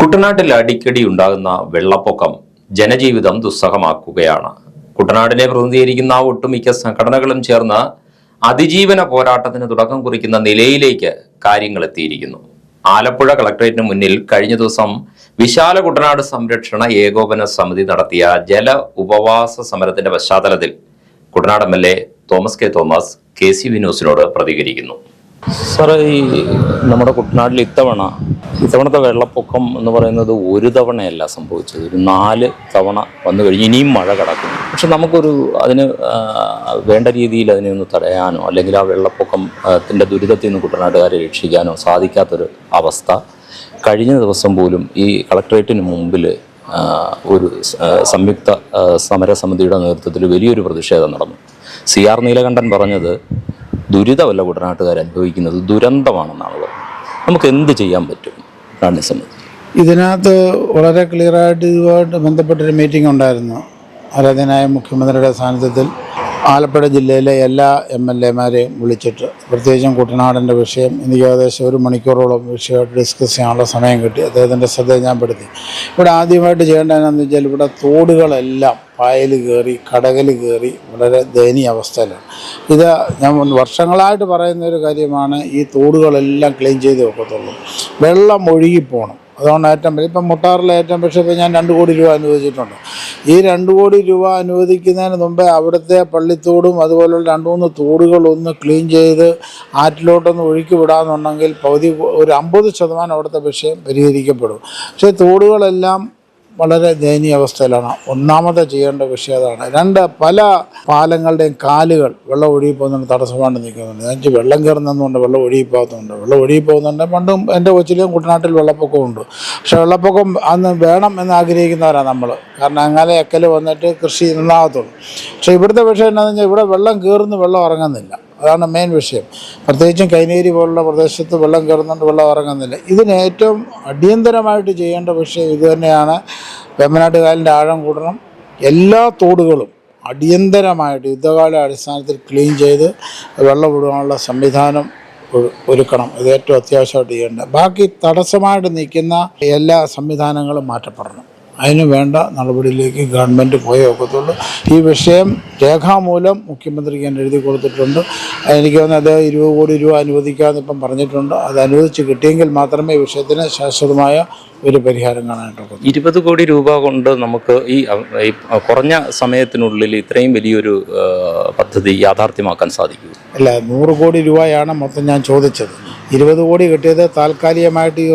കുട്ടനാട്ടിൽ അടിക്കടി ഉണ്ടാകുന്ന വെള്ളപ്പൊക്കം ജനജീവിതം ദുസ്സഹമാക്കുകയാണ്. കുട്ടനാടിനെ പ്രതിനിധീകരിക്കുന്ന ഒട്ടുമിക്ക സംഘടനകളും ചേർന്ന് അതിജീവന പോരാട്ടത്തിന് തുടക്കം കുറിക്കുന്ന നിലയിലേക്ക് കാര്യങ്ങൾ എത്തിയിരിക്കുന്നു. ആലപ്പുഴ കളക്ടറേറ്റിന് മുന്നിൽ കഴിഞ്ഞ ദിവസം വിശാല കുട്ടനാട് സംരക്ഷണ ഏകോപന സമിതി നടത്തിയ ജല ഉപവാസ സമരത്തിന്റെ പശ്ചാത്തലത്തിൽ Kuttanad M L A Thomas K Thomas K C V ന്യൂസിനോട് പ്രതികരിക്കുന്നു. സാറേ ഈ നമ്മുടെ കുട്ടനാട്ടിൽ ഇത്തവണ ഇത്തവണത്തെ വെള്ളപ്പൊക്കം എന്ന് പറയുന്നത് ഒരു തവണയല്ല സംഭവിച്ചത്. ഒരു നാല് തവണ വന്നു കഴിഞ്ഞ്. ഇനിയും മഴ കിടക്കുന്നു. പക്ഷെ നമുക്കൊരു അതിന് വേണ്ട രീതിയിൽ അതിനെ ഒന്ന് തടയാനോ അല്ലെങ്കിൽ ആ വെള്ളപ്പൊക്കത്തിന്റെ ദുരിതത്തിൽ നിന്ന് കുട്ടനാട്ടുകാരെ രക്ഷിക്കാനോ സാധിക്കാത്തൊരു അവസ്ഥ. കഴിഞ്ഞ ദിവസം പോലും ഈ കളക്ടറേറ്റിന് മുമ്പിൽ ഒരു സംയുക്ത സമരസമിതിയുടെ നേതൃത്വത്തിൽ വലിയൊരു പ്രതിഷേധം നടന്നു. സി ആർ നീലകണ്ഠൻ പറഞ്ഞത് ദുരിതമല്ല കുട്ടനാട്ടുകാർ അനുഭവിക്കുന്നത് ദുരന്തമാണെന്നാണ് പറഞ്ഞത് നമുക്ക് എന്ത് ചെയ്യാൻ പറ്റും? ഇതിനകത്ത് വളരെ ക്ലിയറായിട്ട് ഇതുമായിട്ട് ബന്ധപ്പെട്ടൊരു മീറ്റിംഗ് ഉണ്ടായിരുന്നു. ആരാധനായ മുഖ്യമന്ത്രിയുടെ സാന്നിധ്യത്തിൽ. ആലപ്പുഴ ജില്ലയിലെ എല്ലാ എം എൽ എമാരെയും വിളിച്ചിട്ട് പ്രത്യേകിച്ചും കുട്ടനാടിന്റെ വിഷയം എനിക്ക് ഏകദേശം ഒരു മണിക്കൂറോളം വിഷയമായിട്ട് ഡിസ്കസ് ചെയ്യാനുള്ള സമയം കിട്ടി. അദ്ദേഹത്തിന്റെ ശ്രദ്ധ ഞാൻ പെടുത്തി. ഇവിടെ ആദ്യമായിട്ട് ചെയ്യേണ്ട എന്താണെന്ന് വെച്ചാൽ ഇവിടെ തോടുകളെല്ലാം പായൽ കയറി കടകൽ കയറി വളരെ ദയനീയ അവസ്ഥയിലാണ്. ഇത് ഞാൻ വർഷങ്ങളായിട്ട് പറയുന്ന ഒരു കാര്യമാണ് ഈ തോടുകളെല്ലാം ക്ലീൻ ചെയ്ത് വെക്കത്തുള്ളൂ. വെള്ളം ഒഴുകിപ്പോകണം അതുകൊണ്ട് ഏറ്റവും ഇപ്പം മുട്ടാറിലെ ഏറ്റവും പക്ഷേ ഇപ്പം ഞാൻ രണ്ട് കോടി രൂപ അനുവദിച്ചിട്ടുണ്ട്. ഈ രണ്ട് കോടി രൂപ അനുവദിക്കുന്നതിന് മുമ്പേ അവിടുത്തെ പള്ളിത്തോടും അതുപോലുള്ള രണ്ട് മൂന്ന് തോടുകളൊന്ന് ക്ലീൻ ചെയ്ത് ആറ്റിലോട്ടൊന്ന് ഒഴുക്കി വിടാമെന്നുണ്ടെങ്കിൽ പകുതി ഒരു അമ്പത് ശതമാനം അവിടുത്തെ വിഷയം പരിഹരിക്കപ്പെടും. പക്ഷേ തോടുകളെല്ലാം വളരെ ദയനീയ അവസ്ഥയിലാണ്. ഒന്നാമത് ചെയ്യേണ്ട വിഷയം അതാണ്. രണ്ട് പല പാലങ്ങളുടെയും കാലുകൾ വെള്ളം ഒഴുകി പോകുന്നുണ്ട് തടസ്സമായിട്ട് നിൽക്കുന്നുണ്ട്. അഞ്ച് വെള്ളം കയറുന്നുണ്ട് വെള്ളം ഒഴുകി പോകുന്നുണ്ട് വെള്ളം ഒഴുകി പോകുന്നുണ്ട്. പണ്ടും എന്റെ കൊച്ചിലും കുട്ടനാട്ടിൽ വെള്ളപ്പൊക്കമുണ്ട് പക്ഷെ വെള്ളപ്പൊക്കം അന്ന് വേണം എന്ന് ആഗ്രഹിക്കുന്നവരാണ് നമ്മൾ കാരണം അങ്ങനെ എക്കൽ വന്നിട്ട് കൃഷി നന്നാകത്തുള്ളൂ. പക്ഷേ ഇവിടുത്തെ വിഷയം എന്താണെന്ന് വെച്ചാൽ ഇവിടെ വെള്ളം കയറുന്നു വെള്ളം ഇറങ്ങുന്നില്ല അതാണ് മെയിൻ വിഷയം. പ്രത്യേകിച്ചും കൈനേരി പോലുള്ള പ്രദേശത്ത് വെള്ളം കയറുന്നുണ്ട് വെള്ളം ഇറങ്ങുന്നില്ല ഇതിന് ഏറ്റവും അടിയന്തരമായിട്ട് ചെയ്യേണ്ട വിഷയം ഇത് തന്നെയാണ് വേമ്പനാട്ട് ആഴം കൂടണം. എല്ലാ തോടുകളും അടിയന്തരമായിട്ട് യുദ്ധകാല അടിസ്ഥാനത്തിൽ ക്ലീൻ ചെയ്ത് വെള്ളം വിടുവാനുള്ള സംവിധാനം ഒരുക്കണം. ഇത് ഏറ്റവും അത്യാവശ്യമായിട്ട് ചെയ്യേണ്ടത്. ബാക്കി തടസ്സമായിട്ട് നിൽക്കുന്ന എല്ലാ സംവിധാനങ്ങളും മാറ്റപ്പെടണം. അതിന് വേണ്ട നടപടിയിലേക്ക് ഗവൺമെന്റ് പോയേ ഒക്കത്തുള്ളൂ. ഈ വിഷയം രേഖാമൂലം മുഖ്യമന്ത്രിക്ക് ഞാൻ എഴുതി കൊടുത്തിട്ടുണ്ട്. എനിക്ക് തോന്നുന്നു അദ്ദേഹം ഇരുപത് കോടി രൂപ അനുവദിക്കാമെന്ന് ഇപ്പം പറഞ്ഞിട്ടുണ്ട്. അത് അനുവദിച്ച് കിട്ടിയെങ്കിൽ മാത്രമേ ഈ വിഷയത്തിന് ശാശ്വതമായ ഒരു പരിഹാരം കാണാനായിട്ടുള്ളൂ ഇരുപത് കോടി രൂപ കൊണ്ട് നമുക്ക് ഈ കുറഞ്ഞ സമയത്തിനുള്ളിൽ ഇത്രയും വലിയൊരു പദ്ധതി യാഥാർത്ഥ്യമാക്കാൻ സാധിക്കും? അല്ല നൂറ് കോടി രൂപയാണ് മൊത്തം ഞാൻ ചോദിച്ചത്. ഇരുപത് കോടി കിട്ടിയത് താൽക്കാലികമായിട്ട് ഈ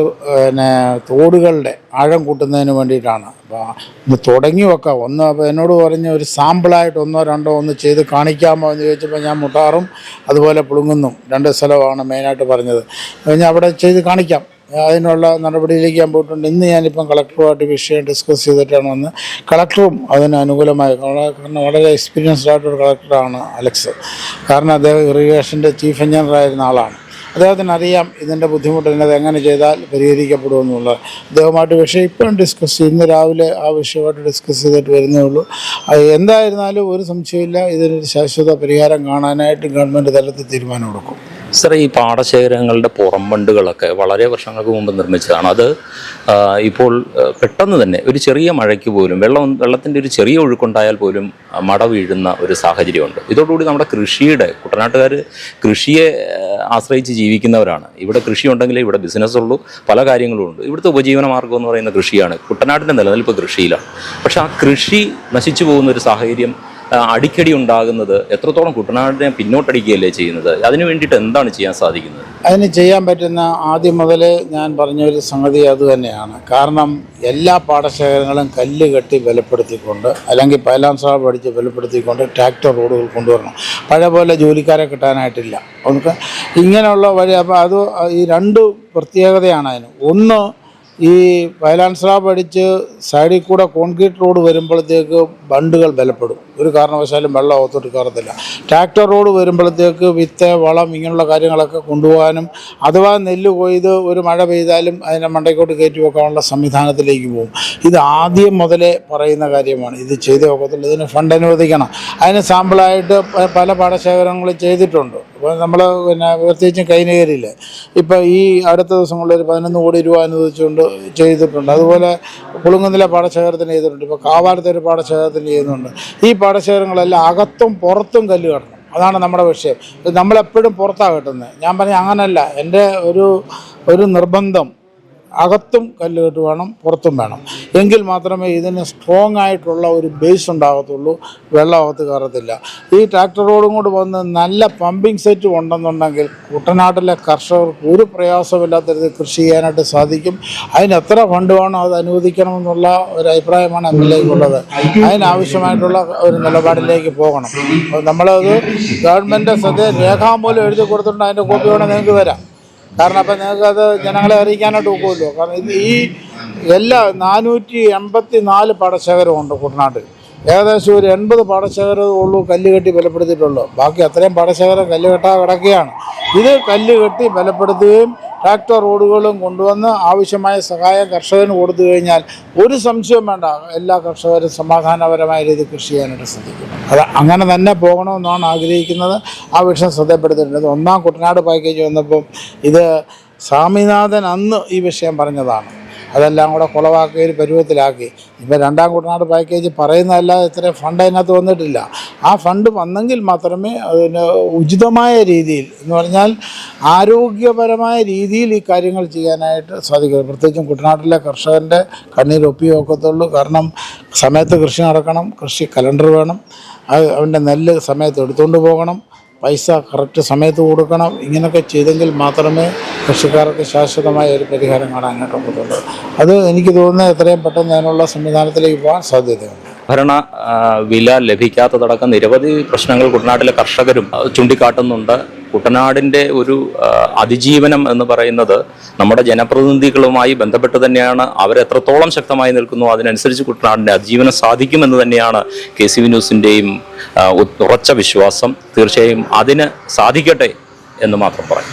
പിന്നെ തോടുകളുടെ ആഴം കൂട്ടുന്നതിന് വേണ്ടിയിട്ടാണ്. അപ്പോൾ ഇത് തുടങ്ങി വെക്കാം ഒന്ന് അപ്പോൾ എന്നോട് പറഞ്ഞ ഒരു സാമ്പിളായിട്ട് ഒന്നോ രണ്ടോ ഒന്ന് ചെയ്ത് കാണിക്കാമോ എന്ന് ചോദിച്ചപ്പോൾ ഞാൻ മുട്ടാറും അതുപോലെ പുളുങ്ങുന്നും. രണ്ട് സ്ഥലമാണ് മെയിനായിട്ട് പറഞ്ഞത്. ഞാൻ അവിടെ ചെയ്ത് കാണിക്കാം. അതിനുള്ള നടപടിയിലേക്ക് ഞാൻ പോയിട്ടുണ്ട്. ഇന്ന് ഞാനിപ്പം കളക്ടറുമായിട്ട് വിഷയം ഡിസ്കസ് ചെയ്തിട്ടാണ് വന്ന് കളക്ടറും അതിന് അനുകൂലമായി. കാരണം വളരെ എക്സ്പീരിയൻസ്ഡ് ആയിട്ടൊരു കളക്ടറാണ് അലക്സ്. കാരണം അദ്ദേഹം ഇറിഗേഷന്റെ ചീഫ് എഞ്ചിനീയർ ആയിരുന്ന ആളാണ്. അദ്ദേഹത്തിന് അറിയാം ഇതിന്റെ ബുദ്ധിമുട്ട് എന്നത് എങ്ങനെ ചെയ്താൽ പരിഹരിക്കപ്പെടുമെന്നുള്ളത് അദ്ദേഹമായിട്ട് പക്ഷേ ഇപ്പം ഡിസ്കസ് ഇന്ന് രാവിലെ ആ വിഷയമായിട്ട് ഡിസ്കസ് ചെയ്തിട്ട് വരുന്നേ ഉള്ളൂ. എന്തായിരുന്നാലും ഒരു സംശയമില്ല ഇതിനൊരു ശാശ്വത പരിഹാരം കാണാനായിട്ട് ഗവൺമെന്റ് തലത്തിൽ തീരുമാനം എടുക്കും. സാറേ ഈ പാടശേഖരങ്ങളുടെ പുറംബണ്ടുകളൊക്കെ വളരെ വർഷങ്ങൾക്ക് മുമ്പ് നിർമ്മിച്ചതാണ്. അത് ഇപ്പോൾ പെട്ടെന്ന് തന്നെ ഒരു ചെറിയ മഴയ്ക്ക് പോലും വെള്ളം വെള്ളത്തിന്റെ ഒരു ചെറിയ ഒഴുക്കുണ്ടായാൽ പോലും മട വീഴുന്ന ഒരു സാഹചര്യമുണ്ട്. ഇതോടുകൂടി നമ്മുടെ കൃഷിയുടെ കുട്ടനാട്ടുകാർ കൃഷിയെ ആശ്രയിച്ച് ജീവിക്കുന്നവരാണ്. ഇവിടെ കൃഷി ഉണ്ടെങ്കിലേ ഇവിടെ ബിസിനസ്സുള്ളൂ പല കാര്യങ്ങളും ഉണ്ട്. ഇവിടുത്തെ ഉപജീവന മാർഗം എന്ന് പറയുന്ന കൃഷിയാണ്. കുട്ടനാട്ടിന്റെ നിലനിൽപ്പ് കൃഷിയിലാണ്. പക്ഷേ ആ കൃഷി നശിച്ചു പോകുന്ന ഒരു സാഹചര്യം അടിക്കടി ഉണ്ടാകുന്നത് എത്രത്തോളം കുട്ടനാടിനെ പിന്നോട്ടടിക്കുകയല്ലേ ചെയ്യുന്നത്? അതിനു വേണ്ടിയിട്ട് എന്താണ് ചെയ്യാൻ സാധിക്കുന്നത്? അതിന് ചെയ്യാൻ പറ്റുന്ന ആദ്യം മുതൽ ഞാൻ പറഞ്ഞ ഒരു സംഗതി അത് തന്നെയാണ്. കാരണം എല്ലാ പാടശേഖരങ്ങളും കല്ല് കെട്ടി ബലപ്പെടുത്തിക്കൊണ്ട് അല്ലെങ്കിൽ പൈലാം സാബ് അടിച്ച് ബലപ്പെടുത്തിക്കൊണ്ട് ട്രാക്ടർ റോഡുകൾ കൊണ്ടുവരണം. പഴയ പോലെ ജോലിക്കാരെ കിട്ടാനായിട്ടില്ല. അവർക്ക് ഇങ്ങനെയുള്ള വഴി അപ്പോൾ അത് ഈ രണ്ട് പ്രത്യേകതയാണ് അതിന്. ഒന്ന് ഈ വയലാൻ സ്ലാബ് അടിച്ച് സൈഡിൽ കൂടെ കോൺക്രീറ്റ് റോഡ് വരുമ്പോഴത്തേക്ക് ബണ്ടുകൾ ബലപ്പെടും. ഒരു കാരണവശാലും വെള്ളം അകത്തോട്ട് കയറത്തില്ല. ട്രാക്ടർ റോഡ് വരുമ്പോഴത്തേക്ക് വിത്ത് വളം ഇങ്ങനെയുള്ള കാര്യങ്ങളൊക്കെ കൊണ്ടുപോകാനും അഥവാ നെല്ല് കൊയ്ത് ഒരു മഴ പെയ്താലും അതിനെ മണ്ടയ്ക്കോട്ട് കയറ്റി വെക്കാനുള്ള സംവിധാനത്തിലേക്ക് പോകും. ഇത് ആദ്യം മുതലേ പറയുന്ന കാര്യമാണ്. ഇത് ചെയ്തേ വെക്കത്തുള്ളൂ ഇതിന് ഫണ്ട് അനുവദിക്കണം. അതിന് സാമ്പിളായിട്ട് പല പാടശേഖരങ്ങളും ചെയ്തിട്ടുണ്ട്. നമ്മൾ പിന്നെ പ്രത്യേകിച്ചും കൈനകരിൽ ഇപ്പോൾ ഈ അടുത്ത ദിവസങ്ങളിൽ ഒരു പതിനൊന്ന് കോടി രൂപ അനുവദിച്ചുകൊണ്ട് ചെയ്തിട്ടുണ്ട്. അതുപോലെ കുളുങ്ങുന്നിലെ പാടശേഖരത്തിന് ചെയ്തിട്ടുണ്ട്. ഇപ്പോൾ കാവാലത്തെ ഒരു പാടശേഖരത്തിന് ചെയ്യുന്നുണ്ട്. ഈ പാടശേഖരങ്ങളെല്ലാം അകത്തും പുറത്തും കല്ല് കടണം അതാണ് നമ്മുടെ വിഷയം. നമ്മളെപ്പോഴും പുറത്താണ് കിട്ടുന്നത്. ഞാൻ പറഞ്ഞ അങ്ങനല്ല. എന്റെ ഒരു ഒരു നിർബന്ധം അകത്തും കല്ല് കെട്ട് വേണം പുറത്തും വേണം. എങ്കിൽ മാത്രമേ ഇതിന് സ്ട്രോങ് ആയിട്ടുള്ള ഒരു ബേസ് ഉണ്ടാകത്തുള്ളൂ. വെള്ളം അകത്ത് കയറത്തില്ല. ഈ ട്രാക്ടർ റോഡും കൂടി വന്ന് നല്ല പമ്പിംഗ് സെറ്റ് ഉണ്ടെന്നുണ്ടെങ്കിൽ കുട്ടനാട്ടിലെ കർഷകർക്ക് ഒരു പ്രയാസമില്ലാത്ത രീതിയിൽ കൃഷി ചെയ്യാനായിട്ട് സാധിക്കും. അതിന് എത്ര ഫണ്ട് വേണോ അത് അനുവദിക്കണമെന്നുള്ള ഒരു അഭിപ്രായമാണ് എം എൽ എക്കുള്ളത് അതിനാവശ്യമായിട്ടുള്ള ഒരു നിലപാടിലേക്ക് പോകണം. നമ്മളത് ഗവൺമെന്റ് ശ്രദ്ധ രേഖാമൂലം എഴുതി കൊടുത്തിട്ടുണ്ട്. അതിന്റെ കോപ്പി വേണം നിങ്ങൾക്ക് തരാം. കാരണം അപ്പം നിങ്ങൾക്ക് അത് ജനങ്ങളെ അറിയിക്കാനായിട്ട് ഒക്കുമല്ലോ. കാരണം ഇത് ഈ എല്ലാ നാനൂറ്റി എൺപത്തി നാല് പാടശേഖരമുണ്ട് കുട്ടനാട്ടിൽ ഏകദേശം ഒരു എൺപത് പാടശേഖരം ഉള്ളൂ കല്ല് കെട്ടി ബലപ്പെടുത്തിയിട്ടുള്ളൂ. ബാക്കി അത്രയും പാടശേഖരം കല്ല് കെട്ടാതെ കിടക്കുകയാണ്. ഇത് കല്ല് കെട്ടി ബലപ്പെടുത്തുകയും ട്രാക്ടർ റോഡുകളും കൊണ്ടുവന്ന് ആവശ്യമായ സഹായം കർഷകന് കൊടുത്തു കഴിഞ്ഞാൽ ഒരു സംശയം വേണ്ട. എല്ലാ കർഷകരും സമാധാനപരമായ രീതിയിൽ കൃഷി ചെയ്യാനായിട്ട് ശ്രദ്ധിക്കും അത് അങ്ങനെ തന്നെ പോകണമെന്നാണ് ആഗ്രഹിക്കുന്നത്. ആ വിഷയം ശ്രദ്ധപ്പെടുത്തിയിട്ടുണ്ട്. ഒന്നാം കുട്ടനാട് പാക്കേജ് വന്നപ്പം ഇത് സ്വാമിനാഥൻ അന്ന് ഈ വിഷയം പറഞ്ഞതാണ്. അതെല്ലാം കൂടെ കുളവാക്കി ഒരു പരുവത്തിലാക്കി. ഇപ്പം രണ്ടാം കുട്ടനാട് പാക്കേജ് പറയുന്നതല്ലാതെ ഇത്രയും ഫണ്ട് അതിനകത്ത് വന്നിട്ടില്ല. ആ ഫണ്ട് വന്നെങ്കിൽ മാത്രമേ അതിന് ഉചിതമായ രീതിയിൽ എന്ന് പറഞ്ഞാൽ ആരോഗ്യപരമായ രീതിയിൽ ഈ കാര്യങ്ങൾ ചെയ്യാനായിട്ട് സാധിക്കും. പ്രത്യേകിച്ചും കുട്ടനാട്ടിലെ കർഷകന്റെ കണ്ണീർ ഒപ്പി നോക്കത്തുള്ളൂ കാരണം സമയത്ത് കൃഷി നടക്കണം കൃഷി കലണ്ടർ വേണം. അത് അവന്റെ നെല്ല് സമയത്ത് എടുത്തുകൊണ്ട് പോകണം. പൈസ കറക്റ്റ് സമയത്ത് കൊടുക്കണം ഇങ്ങനെയൊക്കെ ചെയ്തെങ്കിൽ മാത്രമേ കൃഷിക്കാർക്ക് ശാശ്വതമായ ഒരു പരിഹാരം കാണാനായിട്ട് പറ്റുള്ളൂ അത് എനിക്ക് തോന്നുന്നത് എത്രയും പെട്ടെന്ന് അതിനുള്ള സംവിധാനത്തിലേക്ക് പോകാൻ സാധ്യതയുണ്ട്. ഭരണ വില ലഭിക്കാത്തതടക്കം നിരവധി പ്രശ്നങ്ങൾ കുട്ടനാട്ടിലെ കർഷകരും ചൂണ്ടിക്കാട്ടുന്നുണ്ട്. കുട്ടനാടിന്റെ ഒരു അതിജീവനം എന്ന് പറയുന്നത് നമ്മുടെ ജനപ്രതിനിധികളുമായി ബന്ധപ്പെട്ട് തന്നെയാണ്. അവരെത്രത്തോളം ശക്തമായി നിൽക്കുന്നു അതിനനുസരിച്ച് കുട്ടനാടിന്റെ അതിജീവനം സാധിക്കുമെന്ന് തന്നെയാണ് കെ സി വി ന്യൂസിന്റെയും ഉറച്ച വിശ്വാസം. തീർച്ചയായും അതിന് സാധിക്കട്ടെ എന്ന് മാത്രം പറയും.